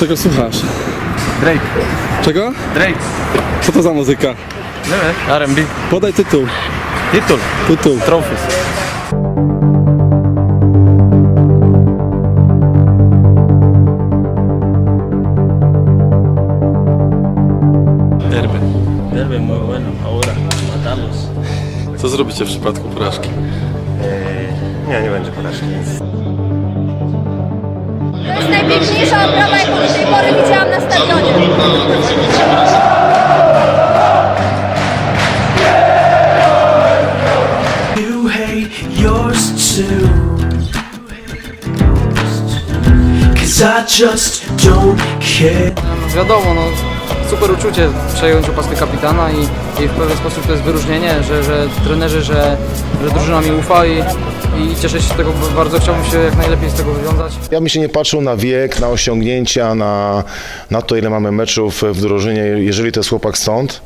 Czego słuchasz? Drake. Czego? Drake. Co to za muzyka? Nie wiem. R&B. Podaj tytuł. Tytuł. Tytuł. Trophies. Derby. Derby muy bueno, ahora matamos. Co zrobicie w przypadku porażki? Nie, nie będzie porażki. To jest najpiękniejsza oprawa, jaką do tej pory widziałam na stadionie. You hate yours too. Cause I just don't care. Wiadomo, no super uczucie przejąć opaskę kapitana i, i w pewien sposób to jest wyróżnienie, że, że trenerzy, że, że drużyna mi ufa i, i cieszę się z tego bardzo, chciałbym się jak najlepiej z tego wywiązać. Ja bym się nie patrzył na wiek, na osiągnięcia, na, na to, ile mamy meczów w drużynie, jeżeli to jest chłopak stąd.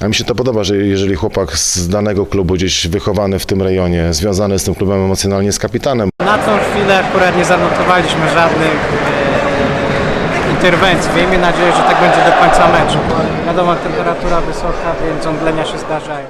A mi się to podoba, że jeżeli chłopak z danego klubu, gdzieś wychowany w tym rejonie, związany z tym klubem emocjonalnie z kapitanem, Na tą chwilę akurat nie zanotowaliśmy żadnych e, interwencji. Miejmy nadzieję, że tak będzie do końca meczu. Wiadomo, temperatura wysoka, więc omdlenia się zdarzają.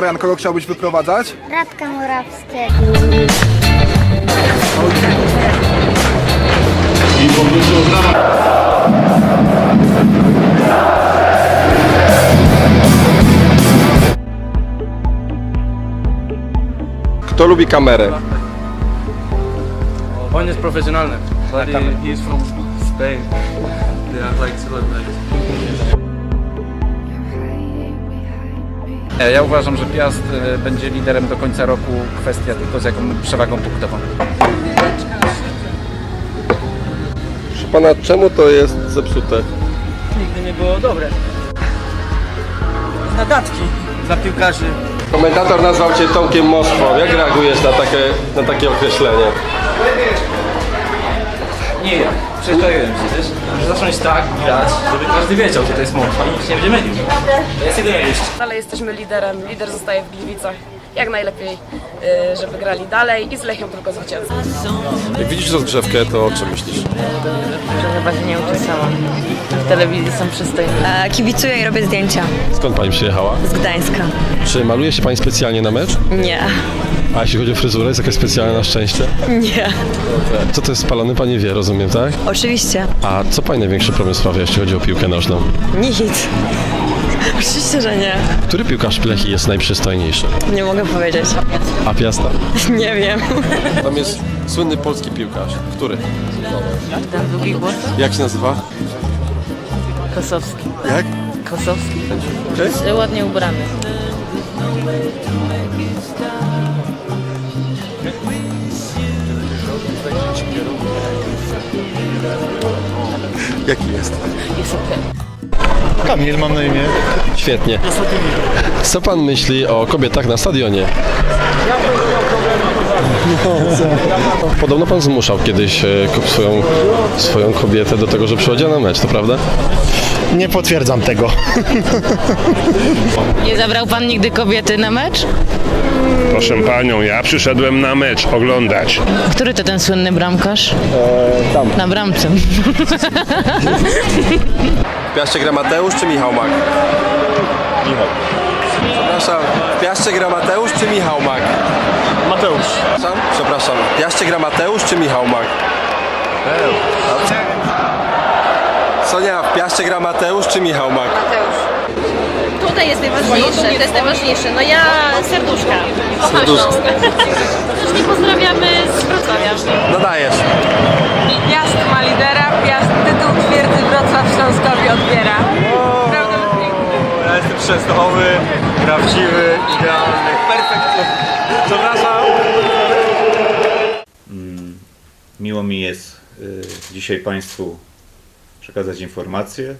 Florian, kogo chciałbyś wyprowadzać? Radka Morawskiego. Kto lubi kamerę? On jest profesjonalny. He, he's from Spain. They are like celebrities. Ja uważam, że Piast e, będzie liderem do końca roku. Kwestia tylko z jaką przewagą punktową. Proszę pana, czemu to jest zepsute? Nigdy nie było dobre. Nadatki dla piłkarzy. Komentator nazwał cię Tomkiem Moskwą. Jak reagujesz na takie, na takie określenie? Nie Przeszkoliłem się też. Muszę zacząć tak grać, żeby każdy wiedział, że to jest Moskwa i nie będzie mylił. To jest jedyne jeszcze. Dalej jesteśmy liderem, lider zostaje w Gliwicach. Jak najlepiej, y, żeby grali dalej i z Lechią tylko zwycięstwo. Jak widzisz rozgrzewkę, to o czym myślisz? Chyba się nie uczę sama. W telewizji są przystojne. Kibicuję i robię zdjęcia Skąd pani przyjechała? z Gdańska. Czy maluje się pani specjalnie na mecz? Nie, A jeśli chodzi o fryzurę, jest jakaś specjalna na szczęście? nie. Co to jest spalony, pani wie, rozumiem, tak? Oczywiście. A co pani największy problem sprawia, jeśli chodzi o piłkę nożną? Nic. Oczywiście, że nie. Który piłkarz Plechi jest najprzystojniejszy? Nie mogę powiedzieć. A Piasta? Nie wiem. Tam jest słynny polski piłkarz. Który? Ten długi głos? Jak się nazywa? Kosowski. Jak? Kosowski. Okej. Ładnie ubrany. Jaki jest? Jest okej. Kamil mam na imię. Świetnie. Co pan myśli o kobietach na stadionie? Podobno pan zmuszał kiedyś e, ko- swoją, swoją kobietę do tego, że przychodziła na mecz, to prawda? Nie potwierdzam tego. Nie zabrał pan nigdy kobiety na mecz? Proszę panią, ja przyszedłem na mecz oglądać. Który to ten słynny bramkarz? tam. Na bramce. W Piaście gra Mateusz czy Michał Mak? Michał. Przepraszam, w Piaście gra Mateusz czy Michał Mak? Mateusz. Przepraszam? Przepraszam, w Piaście gra Mateusz czy Michał Mak? Dobrze. Sonia, w Piaście gra Mateusz czy Michał Mak? Tutaj jest najważniejsze, to jest najważniejsze. No ja serduszka. Kocham Serduszko. Śląsk. I pozdrawiamy z Wrocławia. No dajesz. Piast ma lidera, Piast tytuł twierdzy Wrocław Śląskowi odbiera. Prawda, Ja jestem Częstochowy, Prawdziwy, idealny. Perfekt. Przepraszam. Miło mi jest y, dzisiaj Państwu przekazać informację,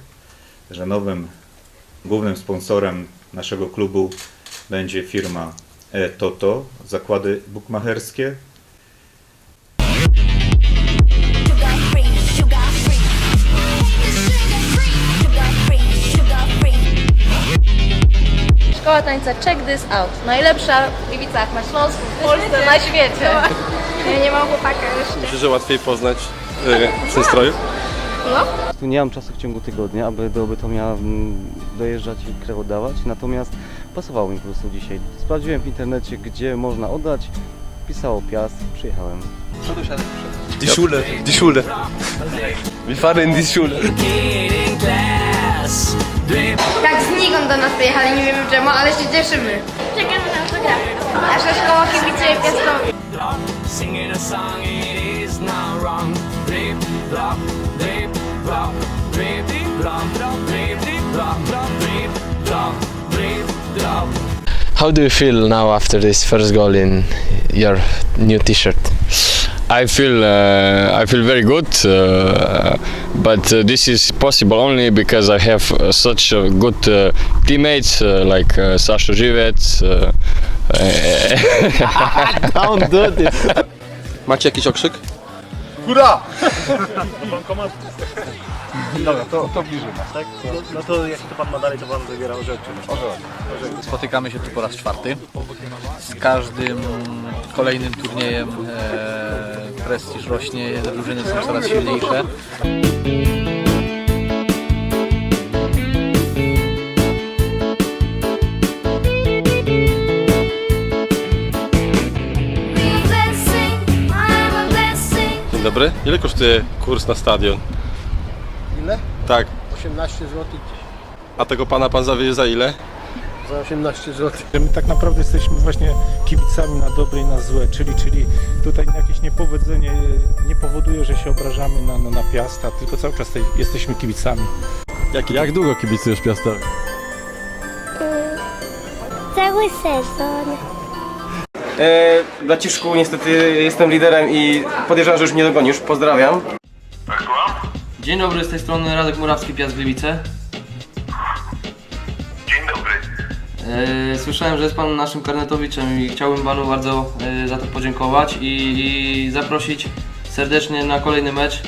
że nowym głównym sponsorem naszego klubu będzie firma e-Toto, zakłady bukmacherskie. Szkoła tańca Check This Out. Najlepsza w Gliwicach, na Śląsku, w Polsce, na świecie. Ja nie mam chłopaka jeszcze. Myślę, że łatwiej poznać w tym stroju. Tu nie mam czasu w ciągu tygodnia, aby do Bytomia mm, dojeżdżać i krew oddawać, natomiast pasowało mi po prostu dzisiaj. Sprawdziłem w internecie, gdzie można oddać, pisało Piast, przyjechałem. Die Schule, die Schule. Wir fahren in die Schule. Tak znikąd do nas przyjechali, nie wiemy czemu, ale się cieszymy. Czekamy na autografy. Nasza szkoła kibicuje Piastowi. How do you feel now after this first goal in your new t-shirt? I feel uh, I feel very good, uh, but uh, this is possible only because I have uh, such uh, good uh, teammates uh, like uh, Sasha Živec. Uh, Don't do this! Macie jakiś okrzyk? Hurra! Dobra, to, to bliżej nas, tak? No, no to jak to pan ma dalej, to pan wybierał rzeczy. Spotykamy się tu po raz czwarty. Z każdym kolejnym turniejem e, prestiż rośnie, drużyny są coraz silniejsze. Dzień dobry. Ile kosztuje kurs na stadion? Tak. 18 zł. A tego pana pan zawiezie za ile? Za 18 zł. My tak naprawdę jesteśmy właśnie kibicami na dobre i na złe, czyli, czyli tutaj jakieś niepowodzenie nie powoduje, że się obrażamy na, na, na Piasta, tylko cały czas tej, jesteśmy kibicami. Jak, jak długo kibicujesz Piastowi? Cały sezon. E, Braciszku, niestety jestem liderem i podejrzewam, że już mnie dogonisz. Pozdrawiam. Dzień dobry, z tej strony Radek Murawski, Piast Gliwice. Dzień dobry. E, Słyszałem, że jest Pan naszym karnetowiczem i chciałbym Panu bardzo e, za to podziękować i, i zaprosić serdecznie na kolejny mecz.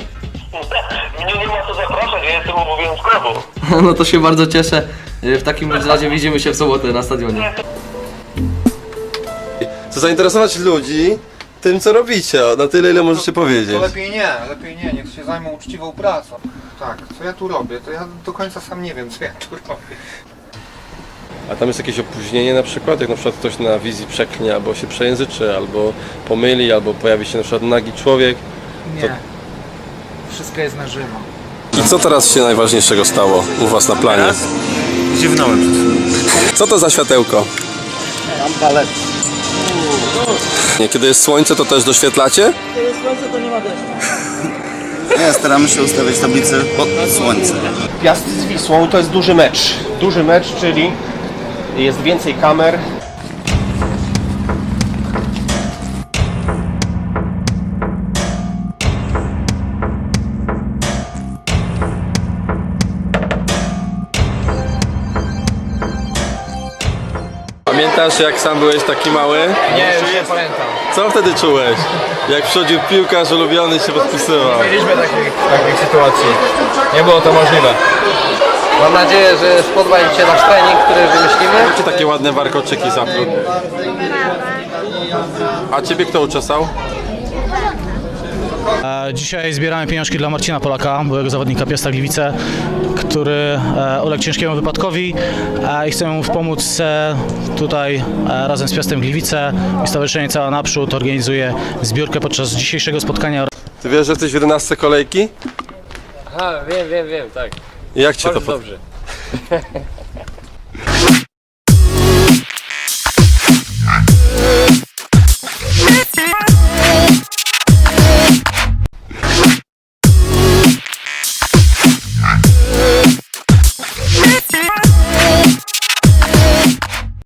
Mnie nie ma co zapraszać, ja jestem obowiązkowo. No to się bardzo cieszę. E, W takim razie widzimy się w sobotę na stadionie. Chcę zainteresować ludzi tym, co robicie. Na tyle, ile możecie powiedzieć. lepiej nie, lepiej nie, niech się zajmą uczciwą pracą. Tak, co ja tu robię, to ja do końca sam nie wiem, co ja tu robię. A tam jest jakieś opóźnienie na przykład? Jak na przykład ktoś na wizji przeknie, albo się przejęzyczy, albo pomyli, albo pojawi się na przykład nagi człowiek. Nie. Wszystko jest na żywo. I co teraz się najważniejszego stało u Was na planie? Ziewnąłem. Co to za światełko? Ale Nie, Kiedy jest słońce, to też doświetlacie? Nie, staramy się ustawiać tablicę pod słońce. Piast z Wisłą to jest duży mecz. Duży mecz, czyli jest więcej kamer. Pamiętasz jak sam byłeś taki mały? Nie, już nie pamiętam. Co wtedy czułeś? Jak przychodził piłkarz ulubiony i się podpisywał. Mieliśmy takich, takich sytuacji. Nie było to możliwe. Mam nadzieję, że spodobał Ci się nasz trening, który wymyślimy. Czy takie ładne warkoczyki zapróg? A ciebie kto uczesał? Dzisiaj zbieramy pieniążki dla Marcina Polaka, byłego zawodnika Piasta Gliwice, który e, uległ ciężkiemu wypadkowi i chcemy mu pomóc e, tutaj e, razem z Piastem Gliwice i Stowarzyszenie Cała Naprzód organizuje zbiórkę podczas dzisiejszego spotkania. Ty wiesz, że jesteś w 11 kolejki? Aha, wiem, wiem, wiem, tak. I jak cię to Bardzo pod... dobrze.